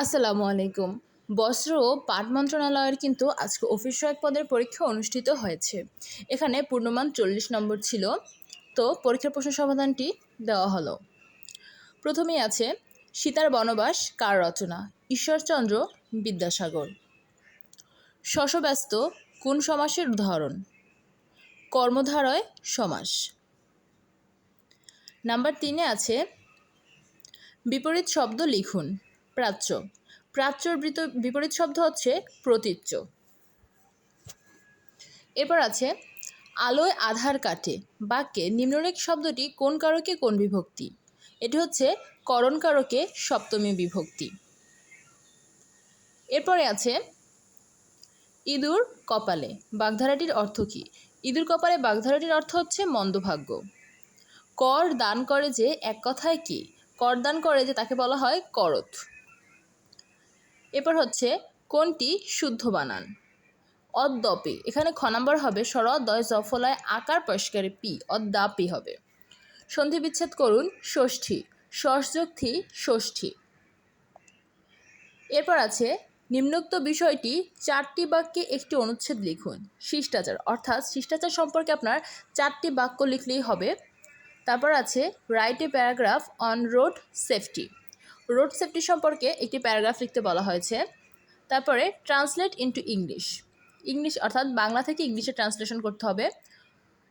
আসসালামু আলাইকুম। বস্ত্র ও পাট মন্ত্রণালয়ের কিন্তু আজকে অফিস সহায়ক পদের পরীক্ষা অনুষ্ঠিত হয়েছে। এখানে পূর্ণমান চল্লিশ নম্বর ছিল। তো পরীক্ষার প্রশ্ন সমাধানটি দেওয়া হলো। প্রথমেই আছে, সীতার বনবাস কার রচনা? ঈশ্বরচন্দ্র বিদ্যাসাগর। শশব্যস্ত, কোন সমাসের উদাহরণ? কর্মধারয় সমাস। নাম্বার তিনে আছে, বিপরীত শব্দ লিখুন। প্রাচ্য। প্রাচ্যর বিপরীত শব্দ হচ্ছে প্রতীচ্য। এরপর আছে, আলোয় আধার কাটে বাক্যে নিম্নরেখ শব্দটি কোন কারকে কোন বিভক্তি? এটি হচ্ছে করণ কারকে সপ্তমী বিভক্তি। এরপরে আছে, ইঁদুর কপালে। বাগধারাটির অর্থ কী? ইঁদুর কপালে বাগধারাটির অর্থ হচ্ছে মন্দভাগ্য। কর দান করে যে এক কথায় কি? কর দান করে যে তাকে বলা হয় করত। এরপর হচ্ছে কোনটি শুদ্ধ বানান? অদ্যপি। এখানে খ নাম্বার হবে সর দয় জফলায় আকার পরিষ্কারে পি, অদ্যাপি হবে। সন্ধি বিচ্ছেদ করুন, ষষ্ঠী। ষষ্যোগ ষষ্ঠী। এরপর আছে নিম্নোক্ত বিষয়টি চারটি বাক্যে একটি অনুচ্ছেদ লিখুন, শিষ্টাচার। অর্থাৎ শিষ্টাচার সম্পর্কে আপনার চারটি বাক্য লিখলেই হবে। তারপর আছে write a paragraph on road safety road safety সম্পর্কে একটি প্যারাগ্রাফ লিখতে বলা হয়েছে। তারপরে ট্রান্সলেট ইনটু ইংলিশ ইংলিশ অর্থাৎ বাংলা থেকে ইংলিশে ট্রান্সলেশন করতে হবে।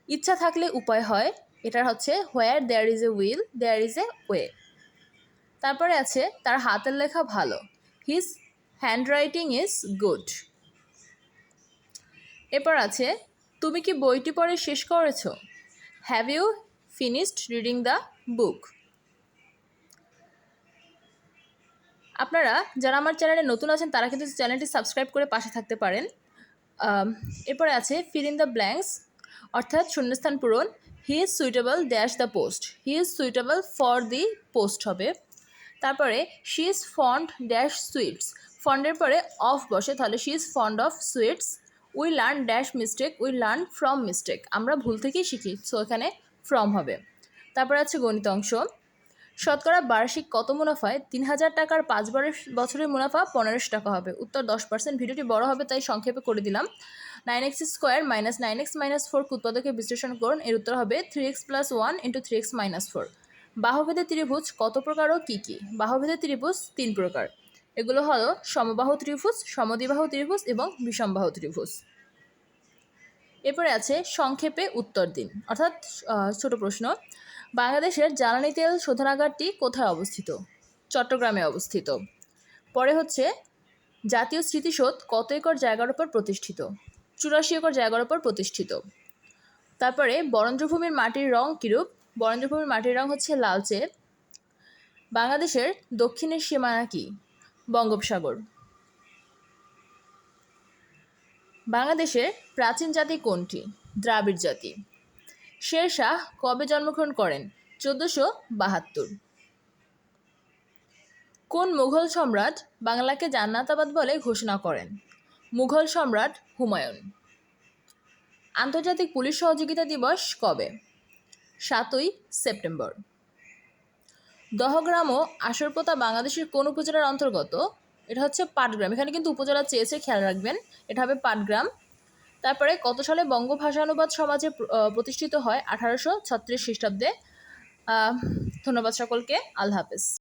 ইচ্ছা থাকলে উপায় হয়। এটার হচ্ছে where there is a will there is a way তারপরে আছে, তার হাতের লেখা ভালো। His handwriting is good এরপর আছে, তুমি কি বইটি পড়ে শেষ করেছ? Have you finished reading the book আপনারা যারা আমার চ্যানেলে নতুন আছেন, তারা কিন্তু চ্যানেলটি সাবস্ক্রাইব করে পাশে থাকতে পারেন। এরপরে আছে ফিল ইন দ্য ব্ল্যাঙ্কস অর্থাৎ শূন্যস্থান পূরণ। He is suitable dash the post he is suitable for the post হবে। তারপরে she is fond dash sweets ফন্ডের পরে অফ বসে, তাহলে she is fond of sweets we learn dash mistake we learn from mistake আমরা ভুল থেকেই শিখি so এখানে ফ্রম হবে। তারপরে আছে গণিত অংশ শতকরা বার্ষিক কত মুনাফায় তিন হাজার টাকার পাঁচ বারের বছরের মুনাফা পনেরোশো টাকা হবে? উত্তর দশ পার্সেন্ট ভিডিওটি বড় হবে, তাই সংক্ষেপে করে দিলাম। Nine x square minus nine x minus four উৎপাদকে বিশ্লেষণ করুন। এর উত্তর হবে three x plus one into three x minus four বাহুভেদে ত্রিভুজ কত প্রকার ও কী কী? বাহুভেদে ত্রিভুজ তিন প্রকার। এগুলো হলো সমবাহু ত্রিভুজ, সমদ্বিবাহু ত্রিভুজ এবং বিষমবাহু ত্রিভুজ। এরপরে আছে সংক্ষেপে উত্তর দিন। অর্থাৎ ছোট প্রশ্ন। বাংলাদেশের জ্বালানি তেল শোধনাগারটি কোথায় অবস্থিত? চট্টগ্রামে অবস্থিত। পরে হচ্ছে, জাতীয় স্মৃতিসৌধ কত একর জায়গার উপর প্রতিষ্ঠিত? চুরাশি একর জায়গার উপর প্রতিষ্ঠিত। তারপরে, বরেন্দ্রভূমির মাটির রং কিরূপ? বরেন্দ্রভূমির মাটির রং হচ্ছে লালচে। বাংলাদেশের দক্ষিণের সীমানা কি? বঙ্গোপসাগর। বাংলাদেশের প্রাচীন জাতি কোনটি? দ্রাবিড় জাতি। শেরশাহ কবে জন্মগ্রহণ করেন? চোদ্দোশো বাহাত্তর। কোন মুঘল সম্রাট বাংলাকে জান্নাতাবাদ বলে ঘোষণা করেন? মুঘল সম্রাট হুমায়ুন। আন্তর্জাতিক পুলিশ সহযোগিতা দিবস কবে? সাতই সেপ্টেম্বর। দহগ্রাম ও আসরপোতা বাংলাদেশের কোন উপজেলার অন্তর্গত? এটা হচ্ছে পাটগ্রাম। এখানে কিন্তু উপজেলা চেয়েছে খেয়াল রাখবেন। এটা হবে পাটগ্রাম তারপরে কত সালে বঙ্গ ভাষানুবাদ সমাজে প্রতিষ্ঠিত হয়? আঠারোশো ছত্রিশ খ্রিস্টাব্দে। ধন্যবাদ সকলকে। আল্লাহ হাফেজ।